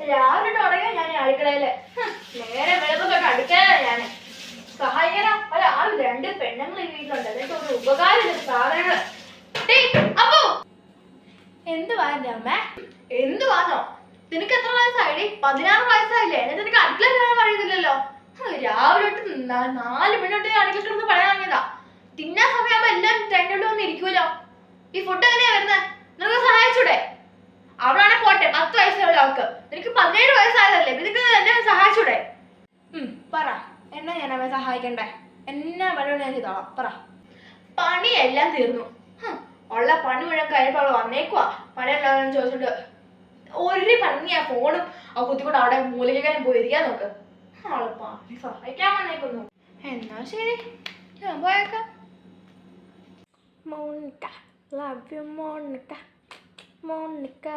രാവിലെ തുടങ്ങിയ ഞാൻ അടുക്കളയിൽ. നേരെ വെളുപ്പൊക്കെ അടുക്കളയില ഞാൻ സഹായിക്കണം ഒരാളും രണ്ട് പെണ്ണുങ്ങൾ ഈ വീട്ടിലുണ്ട്. എന്നിട്ട് ഒരു ഉപകാരം സാധനങ്ങൾ അപ്പോ. എന്തുവാ അമ്മ? എന്തുവാന്നോ നിനക്ക് എത്ര വയസ്സായി? പതിനാറ് വയസ്സായില്ലേ? എന്നിട്ട് നിനക്ക് അടുക്കള കയറാൻ കഴിയുന്നില്ലല്ലോ രാവിലെ തൊട്ട് നാല് മണി തൊട്ട് അടുക്കള കിടന്ന് പറയാൻ തുടങ്ങിയതാ. തിന്നാൻ സമയമാകുമ്പോ എല്ലാം രണ്ടോട്ട് വന്ന് ഇരിക്കുമല്ലോ ഈ ഫുഡ് എങ്ങനെയാ വരുന്നത് നിനക്ക് സഹായിച്ചൂടെ? അവളാണെ പോട്ടെ. പത്ത് വയസ്സുള്ള അവൾക്ക് നിനക്ക് പതിനേഴ് വയസ്സായതല്ലേ നിനക്ക് എന്നെ സഹായിച്ചൂടെ ഉം, പറ. എന്നെ ഞാൻ അവനെ സഹായിക്കണ്ടേ? എന്നാ പണി ഞാൻ ചെയ്തോളാം. പറ. പണിയെല്ലാം തീർന്നു. ഹും, ഉള്ള പണി മുഴുവൻ കഴിയുമ്പോൾ അവൾ വന്നേക്കുവാ. പണിയുള്ളവരെന്ന് ചോദിച്ചിട്ട് ഒരു പണി ആ ഫോണും ആ കുത്തിക്കൊണ്ട് അവിടെ മൂലികക്കാരും പോയി ഇരിക്കാൻ നോക്ക്. ആൾ പണി സഹായിക്കാൻ വന്നേക്കുന്നു. എന്നാ ശരി. ഞാൻ പോയേക്കാം. Monica love you Monica. Monica.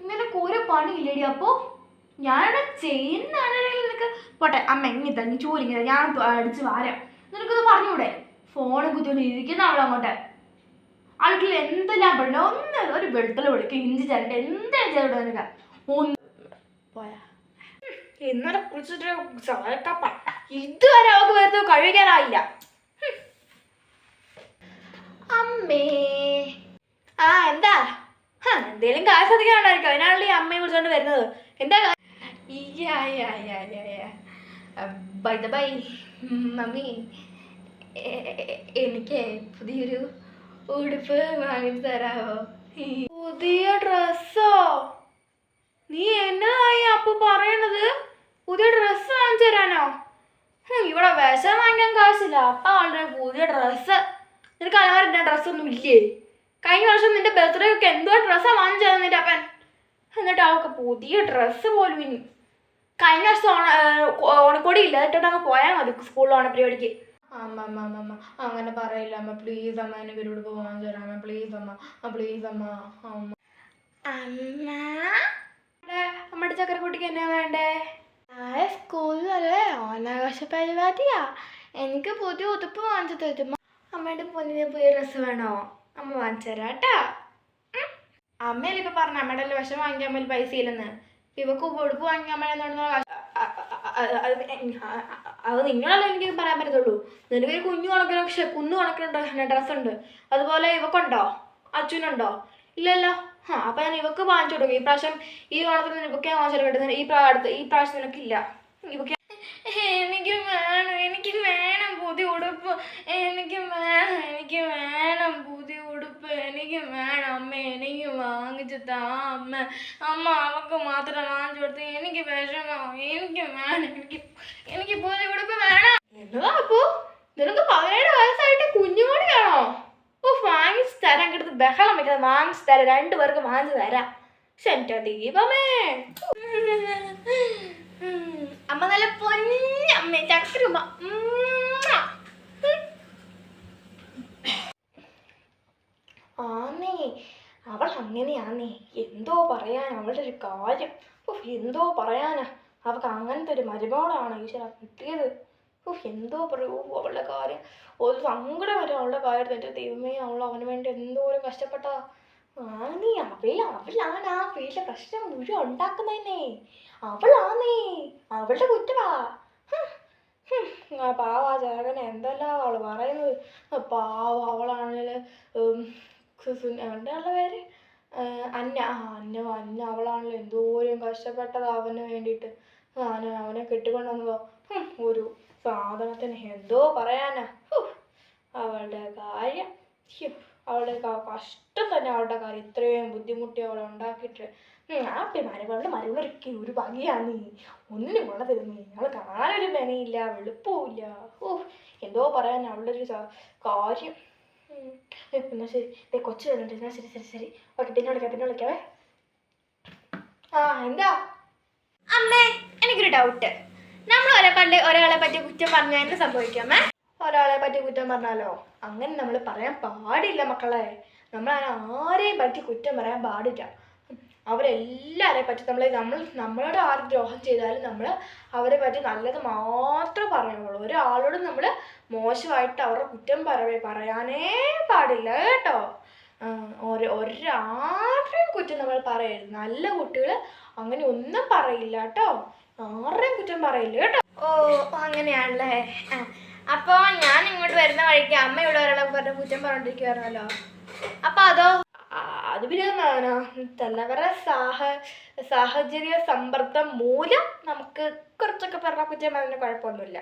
നിനക്ക് ഒരു പണിയില്ലേടി അപ്പോ? ഞാനിവിടെ ചെയ്യുന്നതാണെങ്കിൽ നിനക്ക്. പോട്ടെ അമ്മ എങ്ങനെ നീ ചോലിങ്ങനെ ഞാൻ അടിച്ച് വാരാം. നിനക്കത് പറഞ്ഞൂടെ? ഫോണും കുത്തിക്കൊണ്ട് ഇരിക്കുന്ന അവളങ്ങോട്ട് ആൾക്കിൽ എന്തെല്ലാം പറഞ്ഞു ഒന്ന് ഒരു വെളുത്തല വിളിക്കുക ഇഞ്ചി ചരണ്ട എന്താ ചെയ്തോട്ടെ നിനക്ക്? ഒന്ന് പോയാ. ഇന്നലെ ചായക്കപ്പ ഇതുവരെ അവൾക്ക് വരുന്നത് കഴിക്കാറായില്ല. അമ്മേ. ആ എന്താ? എന്തേലും കാശ് അധികം ഉണ്ടായിരിക്കും അതിനാണല്ലോ ഈ അമ്മയെ വിളിച്ചോണ്ട് വരുന്നത്. എന്താ ബൈ ദ ബൈ മമ്മി എനിക്ക് പുതിയൊരു ഉടുപ്പ് വാങ്ങിച്ചു തരാമോ പുതിയ ഡ്രസ്സോ? നീ എന്നതായി അപ്പൊ പറയണത്? പുതിയ ഡ്രസ്സ് വാങ്ങിച്ചു തരാനോ? ഇവിടെ വിഷം വാങ്ങിക്കാൻ കാശില്ല. അപ്പ ആളുടെ പുതിയ ഡ്രസ്സ്. നിനക്ക് അലമാരുടെ ഡ്രസ്സൊന്നും ഇല്ലേ? കഴിഞ്ഞ വർഷം നിന്റെ ബർത്ത്ഡേ ഒക്കെ എന്തോ ഡ്രസ്സാണ് വാങ്ങിച്ചു നിന്റെ അപ്പൻ. എന്നിട്ട് അവൾക്ക് പുതിയ ഡ്രസ്സ് പോലും ഇനി കഴിഞ്ഞ വർഷം ഓണ ഓണക്കോടി ഇല്ല എന്നിട്ട് അങ്ങ് പോയാൽ മതി സ്കൂളിൽ ഓണപ്പരിപാടിക്ക് അമ്മ അമ്മ അമ്മ അമ്മ. അങ്ങനെ പറയില്ല. അമ്മ പ്ലീസ് അമ്മ എന്നെ ഇവരോട് പോകാൻ തരാം. അമ്മ പ്ലീസ് അമ്മ. പ്ലീസ് അമ്മ. അമ്മ. അമ്മ? നമ്മുടെ ചക്കരക്കുട്ടിക്ക് എന്നാ വേണ്ടേ? നാളെ സ്കൂളിലല്ലേ ഓണാഘോഷ പരിപാടിയാ. എനിക്ക് പുതിയ ഉതുപ്പ് വാങ്ങിച്ചു തരും അമ്മയുടെ പൊന്നിന് പുതിയ ഡ്രസ്സ് വേണോ? അമ്മ വാങ്ങിച്ചു തരാം കേട്ടാ. അമ്മയല്ലേ ഇപ്പൊ പറഞ്ഞ? അമ്മയുടെ അല്ലേ വിഷം വാങ്ങിക്കാൻ പൈസ ഇല്ലെന്ന്. ഇവക്ക് ഉടുപ്പ് വാങ്ങിക്കാൻ വേണ്ടി അത് നിങ്ങളല്ലേ എനിക്ക് പറയാൻ പറ്റത്തുള്ളൂ. നിനക്കൊരു കുഞ്ഞു കണക്കിന് പക്ഷെ കുന്നു കണക്കിന് ഡ്രസ്സ് ഉണ്ട് അതുപോലെ ഇവക്കുണ്ടോ? അച്ഛനുണ്ടോ? ഇല്ലല്ലോ. ആ അപ്പൊ ഞാൻ ഇവക്ക് വാങ്ങിച്ചു കൊടുക്കും. ഈ പ്രാവശ്യം ഈ ഓണത്തിന് ഇവക്കെ വാങ്ങിച്ചു കൊടുക്കട്ടെ. ഈ പ്രാ അടുത്ത ഈ പ്രാവശ്യം നിനക്കില്ല ഇവക്ക് എനിക്ക് വേണം എനിക്ക് വേണം പുതിയ ഉടുപ്പ്. എനിക്ക് വേണം എനിക്ക് വേണം. പുതിയ ഉടുപ്പ് എനിക്ക് വേണം. അമ്മ എനിക്ക് വാങ്ങിച്ചു താ അമ്മ അമ്മ അവക്ക് മാത്രം വാങ്ങിച്ചു കൊടുത്ത് എനിക്ക് വിഷമം. എനിക്ക് വേണം. എനിക്ക് എനിക്ക് പുതിയ ഉടുപ്പ് വേണം. എന്നതാ അപ്പോ? നിനക്ക് പതിനേഴ് വയസ്സായിട്ട് കുഞ്ഞുമണിയാണോ ഓ വാങ്ങിച്ചു തരാൻ കിടന്ന് ബഹളം വെക്കാതെ വാങ്ങിച്ചു തരാം. രണ്ടു പേർക്ക് വാങ്ങിച്ചു തരാം. എന്റെ ദീപമേ. അമ്മ നല്ല പൊന്നമ്മ. ചക്കരുമ്മ ആന്നേ അവൾ അങ്ങനെയാന്നേ. എന്തോ പറയാൻ അവളുടെ ഒരു കാര്യം. ഉഫ്, എന്തോ പറയാനാ. അവൾക്ക് അങ്ങനത്തെ ഒരു മരുമോളാണ് ഈശ്വര കിട്ടിയത്. ഉഫ്, എന്തോ പറയൂ അവളുടെ കാര്യം. ഒരു സങ്കടം വരും അവളുടെ കാര്യത്തിൽ എന്റെ ദൈവമേ അവൾ അവന് വേണ്ടി എന്തോരം കഷ്ടപ്പെട്ടതാ ആന്നേ അവൾ അവളാണ് ആ വീട്ടിലെ പ്രശ്നം മുഴുവൻ ഉണ്ടാക്കുന്നതന്നെ. അവളാന്നേ. അവളുടെ കുറ്റവാ. പാവ ആ എന്തല്ല അവൾ പറയുന്നത്? പാവ അവളാണെങ്കിൽ അവളുടെ പേര് ആ, അന്ന. ആ അന്ന അന്ന അവളാണല്ലോ. എന്തോരം കഷ്ടപ്പെട്ടത് അവന് വേണ്ടിയിട്ട്. അവനെ അവനെ കെട്ടിക്കൊണ്ടുവന്നതോ. ഒരു സാധനത്തിന് എന്തോ പറയാനാ. അവളുടെ കാര്യം. അവളുടെ കഷ്ടം തന്നെ അവളുടെ കാര്യം. ഇത്രയും ബുദ്ധിമുട്ടി അവളെ ഉണ്ടാക്കിയിട്ട്. ആ മരുമകളുടെ മരുമലൊക്കെ ഒരു ഭംഗിയാണ് നീ. ഒന്നിനും കൊള്ളത്തില്ല നീ. അവൾ കാണാനൊരു മെനയില്ല വെളുപ്പമില്ല ഓ എന്തോ പറയാൻ അവളുടെ ഒരു കാര്യം. എന്നാ ശരി. ദേ കൊച്ചു വരുന്നുണ്ട് എന്നാ ശരി ശരി ശരി. ഓക്കെ പിന്നെ വിളിക്കാം പിന്നെ വിളിക്കാവേ ആ എന്താ? അമ്മേ എനിക്കൊരു ഡൗട്ട് നമ്മൾ ഒരാളെ പണ്ട് ഒരാളെ പറ്റി കുറ്റം പറഞ്ഞാൽ എന്ത് സംഭവിക്കാമേ ഒരാളെ പറ്റി കുറ്റം പറഞ്ഞാലോ? അങ്ങനെ നമ്മൾ പറയാൻ പാടില്ല മക്കളെ. നമ്മൾ ആരെയും പറ്റി കുറ്റം പറയാൻ പാടില്ല. അവരെല്ലാവരെ പറ്റി നമ്മൾ നമ്മൾ നമ്മളോട് ആര് ദ്രോഹം ചെയ്താലും നമ്മൾ അവരെ പറ്റി നല്ലത് മാത്രമേ പറയുള്ളൂ. ഒരാളോടും നമ്മൾ മോശമായിട്ട് അവരുടെ കുറ്റം പറയേ പറയാനേ പാടില്ല കേട്ടോ. ഒരു ഒരാരുടെയും കുറ്റം നമ്മൾ പറയരുത്. നല്ല കുട്ടികൾ അങ്ങനെ ഒന്നും പറയില്ല കേട്ടോ. ആരുടെയും കുറ്റം പറയില്ല കേട്ടോ. ഓ അങ്ങനെയാണല്ലേ? അപ്പോൾ ഞാൻ ഇങ്ങോട്ട് വരുന്ന വഴിക്ക് അമ്മ പറഞ്ഞ കുറ്റം പറഞ്ഞിരിക്കുവായിരുന്നല്ലോ അപ്പോൾ അതോ അതിപിന്നെന്താണ് തലവറ സാഹ സാഹചര്യ സമ്പർദ്ദം മൂലം നമുക്ക് കുറച്ചൊക്കെ പറഞ്ഞാൽ കുറ്റം അതിന് കുഴപ്പമൊന്നുമില്ല.